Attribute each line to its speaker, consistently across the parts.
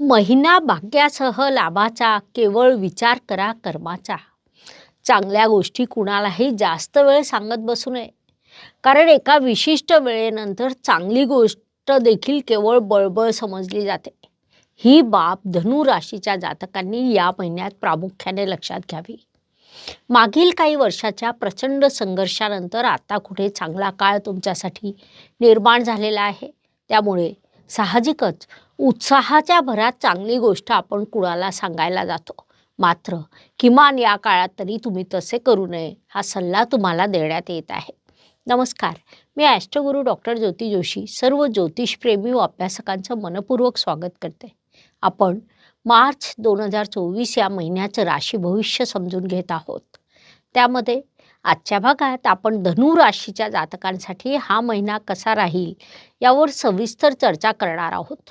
Speaker 1: महिना भाग्यासह लाभाचा केवळ विचार करा कर्माचा. चांगल्या गोष्टी कुणालाही जास्त वेळ सांगत बसू नये. कारण एका विशिष्ट वेळेनंतर चांगली गोष्ट देखील केवळ बळबळ समजली जाते. ही बाब धनु राशीच्या जातकांनी या महिन्यात प्रामुख्याने लक्षात घ्यावी. मागील काही वर्षाच्या प्रचंड संघर्षानंतर आता कुठे चांगला काळ तुमच्यासाठी निर्माण झालेला आहे? त्यामुळे साहजिकच उत्साहाच्या भरात चांगली गोष्ट आपण कुणाला सांगायला जातो. मात्र किमान या काळात तरी तुम्ही तसे करू नये हा सल्ला तुम्हाला देण्यात येत आहे. नमस्कार मी ॲस्ट्रोगुरू डॉक्टर ज्योती जोशी सर्व ज्योतिषप्रेमी व अभ्यासकांचं मनपूर्वक स्वागत करते. आपण मार्च दोन हजार चोवीस या महिन्याचं राशी भविष्य समजून घेत आहोत. त्यामध्ये आजच्या भागात आपण धनु राशीच्या जातकांसाठी हा महिना कसा राहील यावर सविस्तर चर्चा करणार आहोत.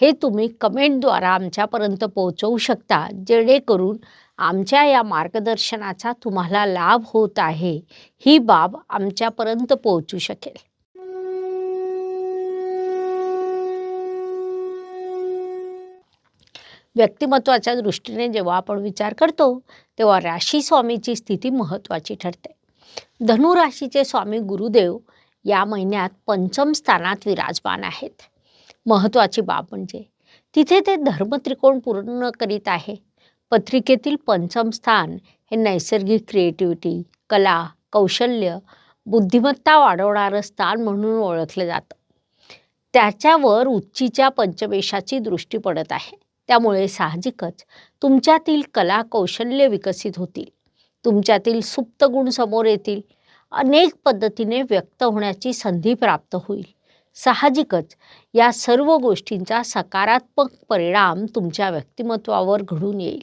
Speaker 1: हे तुम्ही कमेंटद्वारा आमच्यापर्यंत पोहोचवू शकता जेणेकरून आमच्या या मार्गदर्शनाचा तुम्हाला लाभ होत आहे. ही बाब आमच्यापर्यंत पोहोचू शकेल. व्यक्तिमत्वाच्या दृष्टीने जेव्हा आपण विचार करतो तेव्हा राशी स्वामीची स्थिती महत्त्वाची ठरते. धनु राशीचे स्वामी गुरुदेव या महिन्यात पंचम स्थानात विराजमान आहेत. महत्त्वाची बाब म्हणजे. तिथे ते धर्मत्रिकोण पूर्ण करीत आहे. पत्रिकेतील पंचम स्थान हे नैसर्गिक क्रिएटिव्हिटी कला कौशल्य बुद्धिमत्ता वाढवणारं स्थान म्हणून ओळखलं जातं. त्याच्यावर उच्चीच्या पंचमेशाची दृष्टी पडत आहे. त्यामुळे साहजिकच तुमच्यातील कला कौशल्य विकसित होतील. तुमच्यातील सुप्त गुण समोर येतील. अनेक पद्धतीने व्यक्त होण्याची संधी प्राप्त होईल. साहजिकच. या सर्व गोष्टींचा सकारात्मक परिणाम तुमच्या व्यक्तिमत्वावर घडून येईल.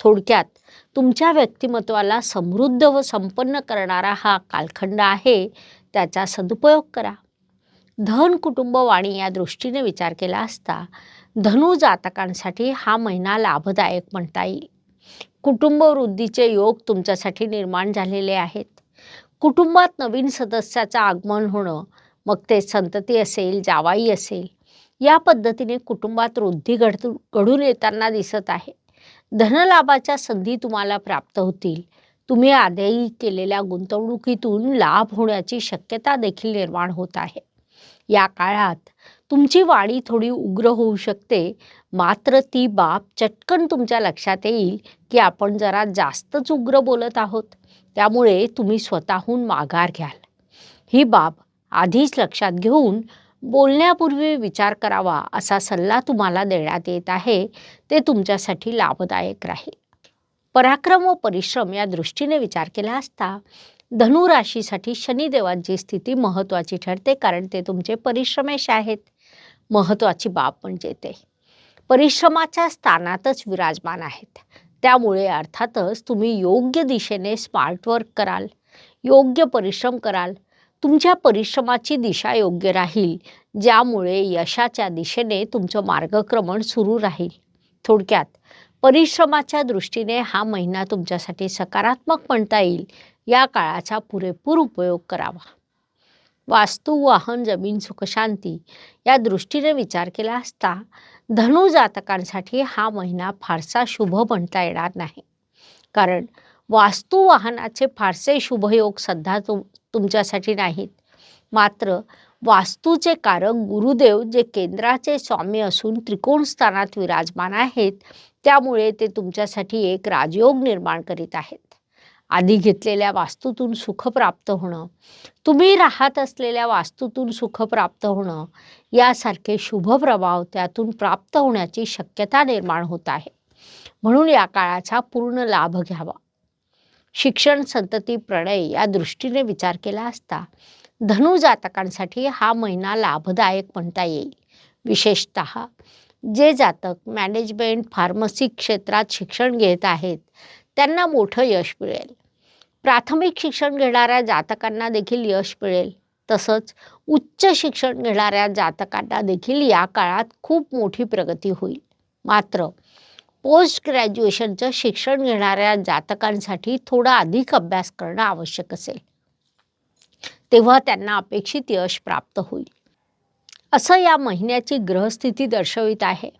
Speaker 1: थोडक्यात तुमच्या व्यक्तिमत्वाला समृद्ध व संपन्न करणारा हा कालखंड आहे त्याचा सदुपयोग करा. धन कुटुंब वाणी या दृष्टीने विचार केला असता धनु जातकांसाठी हा महिना लाभदायक म्हणता येईल. कुटुंब वृद्धीचे योग तुमच्यासाठी निर्माण झालेले आहेत. कुटुंबात नवीन सदस्याचं आगमन होणं मग ते संतती असेल जावाई असेल या पद्धतीने कुटुंबात वृद्धी घड घडून येताना दिसत आहे. धनलाभाच्या संधी तुम्हाला प्राप्त होतील. तुम्ही आधी केलेल्या गुंतवणुकीतून लाभ होण्याची शक्यता देखील निर्माण होत आहे. या काळात तुमची वाणी थोडी उग्र होऊ शकते. मात्र ती बाब चटकन तुमच्या लक्षात येईल की आपण जरा जास्तच उग्र बोलत आहोत. त्यामुळे तुम्ही स्वतःहून माघार घ्याल. ही बाब आधीच लक्षात घेऊन बोलण्यापूर्वी विचार करावा असा सल्ला तुम्हाला देण्यात येत आहे ते तुमच्यासाठी लाभदायक राहील. पराक्रम व परिश्रम या दृष्टीने विचार केला असता धनुराशीसाठी शनिदेवांची स्थिती महत्त्वाची ठरते कारण ते तुमचे परिश्रमेश आहेत. महत्त्वाची बाब म्हणजे ते. परिश्रमाच्या स्थानातच विराजमान आहेत. त्यामुळे अर्थातच तुम्ही योग्य दिशेने स्मार्ट वर्क कराल योग्य परिश्रम कराल तुमच्या परिश्रमाची दिशा योग्य राहील ज्यामुळे यशाच्या दिशेने तुमचं मार्गक्रमण सुरू राहील. थोडक्यात परिश्रमाच्या दृष्टीने हा महिना तुमच्यासाठी सकारात्मक म्हणता येईल या काळाचा पुरेपूर उपयोग करावा. वास्तू वाहन जमीन सुखशांती या दृष्टीने विचार केला असता धनु जातकांसाठी हा महिना फारसा शुभ म्हणता येणार नाही. कारण वास्तू वाहनाचे फारसे शुभयोग सध्या तुम तुमच्यासाठी नाहीत. मात्र वास्तूचे कारक गुरुदेव जे केंद्राचे स्वामी असून त्रिकोण स्थानात विराजमान आहेत त्यामुळे ते तुमच्यासाठी एक राजयोग निर्माण करीत आहेत. आधी घेतलेल्या वास्तूतून सुख प्राप्त होणं तुम्ही राहत असलेल्या वास्तूतून सुख प्राप्त होणं यासारखे शुभ प्रभाव त्यातून प्राप्त होण्याची शक्यता निर्माण होत आहे. म्हणून या काळाचा पूर्ण लाभ घ्यावा. शिक्षण संतती प्रणय या दृष्टीने विचार केला असता धनु जातकांसाठी हा महिना लाभदायक म्हणता येईल. विशेषत जे जातक मॅनेजमेंट फार्मसी क्षेत्रात शिक्षण घेत आहेत त्यांना मोठं यश मिळेल. प्राथमिक शिक्षण घेणाऱ्या जातकांना देखील यश मिळेल. तसंच उच्च शिक्षण घेणाऱ्या जातकांना देखील या काळात खूप मोठी प्रगती होईल. मात्र पोस्ट ग्रॅज्युएशनचं शिक्षण घेणाऱ्या जातकांसाठी थोडा अधिक अभ्यास करणं आवश्यक असेल. तेव्हा त्यांना अपेक्षित यश प्राप्त होईल. असं या महिन्याची ग्रहस्थिती दर्शवित आहे.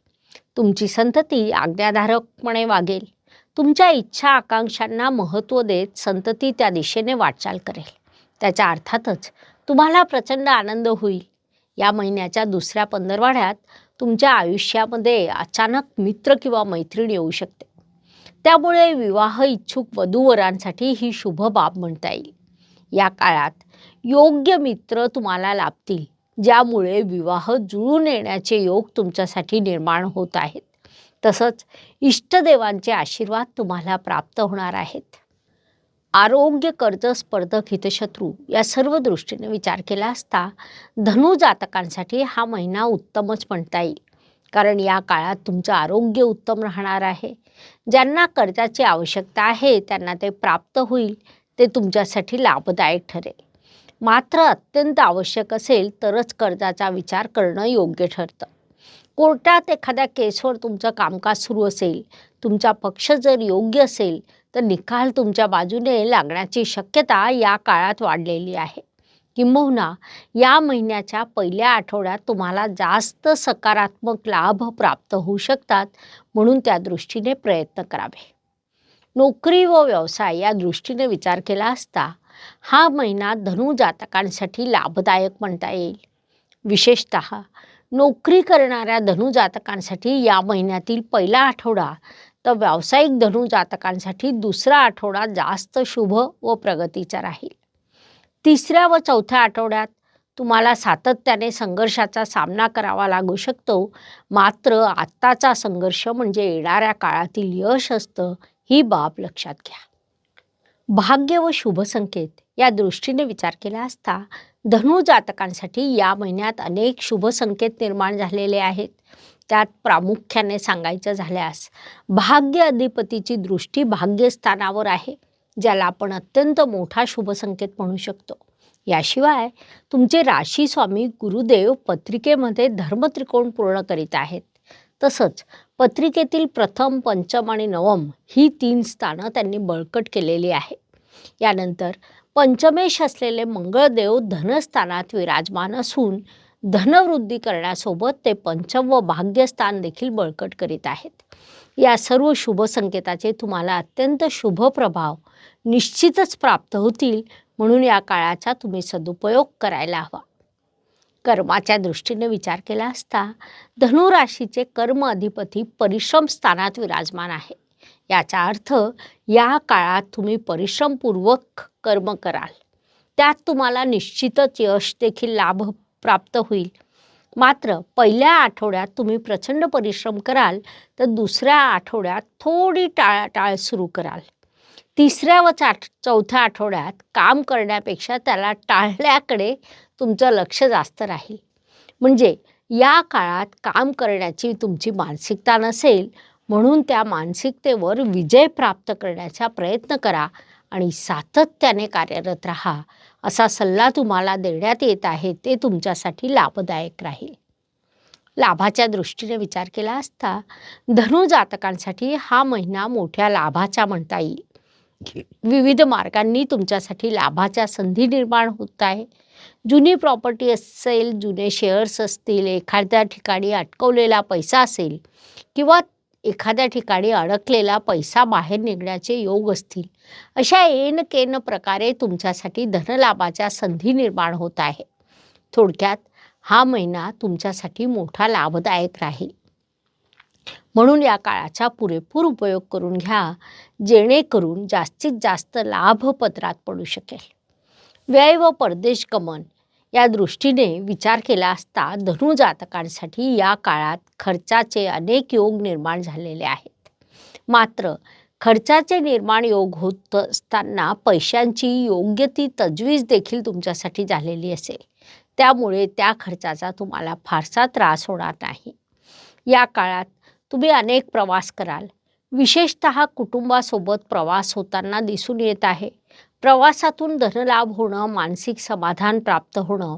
Speaker 1: तुमची संतती आज्ञाधारकपणे वागेल. तुमच्या इच्छा आकांक्षांना महत्त्व देत संतती त्या दिशेने वाटचाल करेल. त्याच्या अर्थातच तुम्हाला प्रचंड आनंद होईल. या महिन्याच्या दुसऱ्या पंधरवाड्यात तुमच्या आयुष्यामध्ये अचानक मित्र किंवा मैत्रीण येऊ शकते. त्यामुळे विवाह इच्छुक वधूवरांसाठी ही शुभ बाब म्हणता येईल. या काळात योग्य मित्र तुम्हाला लाभतील ज्यामुळे विवाह जुळून येण्याचे योग तुमच्यासाठी निर्माण होत आहेत. तसंच इष्टदेवांचे आशीर्वाद तुम्हाला प्राप्त होणार आहेत. आरोग्य कर्ज स्पर्धक हितशत्रू या सर्व दृष्टीने विचार केला असता धनु जातकांसाठी हा महिना उत्तमच म्हणता येईल. कारण या काळात तुमचं आरोग्य उत्तम राहणार आहे. ज्यांना कर्जाची आवश्यकता आहे त्यांना ते प्राप्त होईल ते तुमच्यासाठी लाभदायक ठरेल. मात्र अत्यंत आवश्यक असेल तरच कर्जाचा विचार करणं योग्य ठरतं. कोर्टात एखाद्या केसवर तुमचं कामकाज सुरू असेल तुमचा पक्ष जर योग्य असेल तर निकाल तुमच्या बाजूने लागण्याची शक्यता या काळात वाढलेली आहे. किंबहुना या महिन्याच्या पहिल्या आठवड्यात तुम्हाला जास्त सकारात्मक लाभ प्राप्त होऊ शकतात म्हणून त्या दृष्टीने प्रयत्न करावे. नोकरी व व्यवसाय या दृष्टीने विचार केला असता हा महिना धनु जातकांसाठी लाभदायक म्हणता येईल. विशेषत नोकरी करणाऱ्या धनुजातकांसाठी या महिन्यातील पहिला आठवडा तर व्यावसायिक धनु जातकांसाठी दुसरा आठवडा जास्त शुभ व प्रगतीचा राहील. तिसऱ्या व चौथ्या आठवड्यात तुम्हाला सातत्याने संघर्षाचा सामना करावा लागू शकतो. मात्र आत्ताचा संघर्ष म्हणजे येणाऱ्या काळातील यश असतं ही बाब लक्षात घ्या. भाग्य व शुभ संकेत या दृष्टीने विचार केला असता धनु जातकांसाठी या महिन्यात अनेक शुभ संकेत निर्माण झालेले आहेत. त्यात प्रामुख्याने सांगायचं झाल्यास भाग्य अधिपतीची दृष्टी भाग्यस्थानावर आहे ज्याला आपण अत्यंत मोठा शुभसंकेत म्हणू शकतो. याशिवाय तुमचे राशी स्वामी गुरुदेव पत्रिकेमध्ये धर्मत्रिकोण पूर्ण करीत आहेत. तसंच पत्रिकेतील प्रथम पंचम आणि नवम ही तीन स्थानं त्यांनी बळकट केलेली आहे. यानंतर पंचमेश असलेले मंगळदेव धनस्थानात विराजमान असून धनवृद्धी करण्यासोबत ते पंचम व भाग्यस्थान देखील बळकट करीत आहेत. या सर्व शुभ संकेताचे तुम्हाला अत्यंत शुभ प्रभाव निश्चितच प्राप्त होतील म्हणून या काळाचा तुम्ही सदुपयोग करायला हवा. कर्माच्या दृष्टीने विचार केला असता धनुराशीचे कर्म अधिपती परिश्रम स्थानात विराजमान आहे. याचा अर्थ या काळात तुम्ही परिश्रमपूर्वक कर्म कराल. त्यात तुम्हाला निश्चितच यश देखील लाभ प्राप्त होईल. मात्र पहिल्या आठवड्यात तुम्ही प्रचंड परिश्रम कराल तर दुसऱ्या आठवड्यात थोडी टाळाटाळ सुरू कराल. तिसऱ्या व चाठ चौथ्या आठवड्यात काम करण्यापेक्षा त्याला टाळल्याकडे तुमचं लक्ष जास्त राहील. म्हणजे या काळात काम करण्याची तुमची मानसिकता नसेल म्हणून त्या मानसिकतेवर विजय प्राप्त करण्याचा प्रयत्न करा आणि सातत्याने कार्यरत राहा. असा सल्ला तुम्हाला देण्यात येत आहे ते तुमच्यासाठी लाभदायक राहील. लाभाच्या दृष्टीने विचार केला असता धनु जातकांसाठी हा महिना मोठ्या लाभाचा म्हणता येईल. विविध मार्गांनी तुमच्यासाठी लाभाच्या संधी निर्माण होत आहे. जुनी प्रॉपर्टी असेल जुने शेअर्स असतील एखाद्या ठिकाणी अटकवलेला पैसा असेल किंवा एखाद्या ठिकाणी अडकलेला पैसा बाहेर निघण्याचे योग असतील. अशा एन केन प्रकारे तुमच्यासाठी धनलाभाच्या संधी निर्माण होत आहे. थोडक्यात हा महिना तुमच्यासाठी मोठा लाभदायक राहील. म्हणून या काळाचा पुरेपूर उपयोग करून घ्या जेणेकरून जास्तीत जास्त लाभपत्रात पडू शकेल. व्यय व परदेश गमन या दृष्टीने विचार केला असता धनु जातकांसाठी या काळात खर्चाचे अनेक योग निर्माण झालेले आहेत. मात्र खर्चाचे निर्माण योग होत असताना पैशांची योग्य ती तजवीज देखील तुमच्यासाठी झालेली असेल. त्यामुळे त्या खर्चाचा तुम्हाला फारसा त्रास होणार नाही. या काळात तुम्ही अनेक प्रवास कराल. विशेषत कुटुंबासोबत प्रवास होताना दिसून येत आहे. प्रवासातून धनलाभ होणं मानसिक समाधान प्राप्त होणं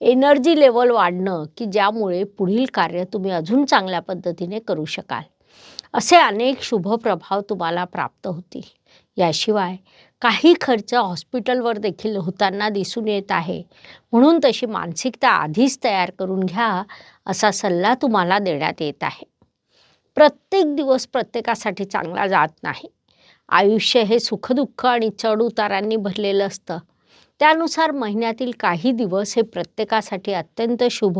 Speaker 1: एनर्जी लेवल वाढणं की ज्यामुळे पुढील कार्य तुम्ही अजून चांगल्या पद्धतीने करू शकाल. असे अनेक शुभ प्रभाव तुम्हाला प्राप्त होतील. याशिवाय काही खर्च हॉस्पिटलवर देखील होताना दिसून येत आहे. म्हणून तशी मानसिकता आधीच तयार करून घ्या असा सल्ला तुम्हाला देण्यात येत आहे. प्रत्येक दिवस प्रत्येकासाठी चांगला जात नाही. आयुष्य हे सुखदुःख आणि चढउतारांनी भरलेलं असतं. त्यानुसार महिन्यातील काही दिवस हे प्रत्येकासाठी अत्यंत शुभ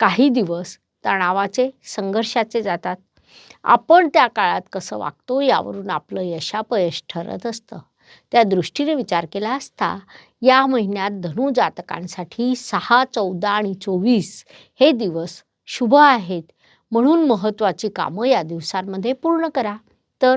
Speaker 1: काही दिवस तणावाचे संघर्षाचे जातात. आपण त्या काळात कसं वागतो यावरून आपलं यशापयश ठरत असतं. त्या दृष्टीने विचार केला असता या महिन्यात धनु जातकांसाठी सहा चौदा आणि चोवीस हे दिवस शुभ आहेत. म्हणून महत्त्वाची कामं या दिवसांमध्ये पूर्ण करा. तर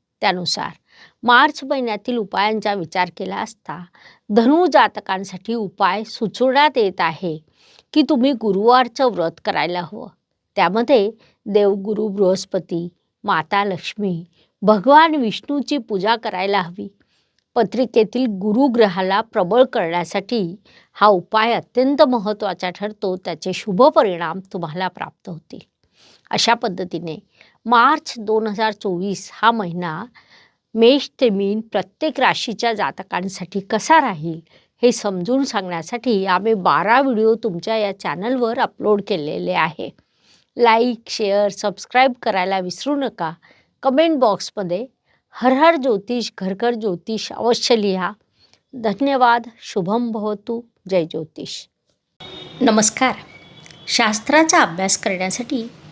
Speaker 1: त्यानुसार मार्च महिन्यातील उपायांचा विचार केला असता धनु जातकांसाठी उपाय सुचवण्यात येत आहे की तुम्ही गुरुवारचं व्रत करायला हवं. त्यामध्ये देवगुरु बृहस्पती माता लक्ष्मी भगवान विष्णूची पूजा करायला हवी. पत्रिकेतील गुरुग्रहाला प्रबळ करण्यासाठी हा उपाय अत्यंत महत्त्वाचा ठरतो. त्याचे शुभ परिणाम तुम्हाला प्राप्त होतील. अशा पद्धतीने मार्च दोन हजार चोवीस हा महिना मेष ते मीन प्रत्येक राशीच्या जातकांसाठी कसा राहील हे समजून सांगण्यासाठी आम्ही बारा व्हिडिओ तुमच्या या चॅनलवर अपलोड केलेले आहे. लाईक शेअर सबस्क्राईब करायला विसरू नका. कमेंट बॉक्समध्ये हर हर ज्योतिष घर घर ज्योतिष अवश्य लिहा. धन्यवाद शुभम भवतु जय ज्योतिष. नमस्कार. शास्त्राचा अभ्यास करण्यासाठी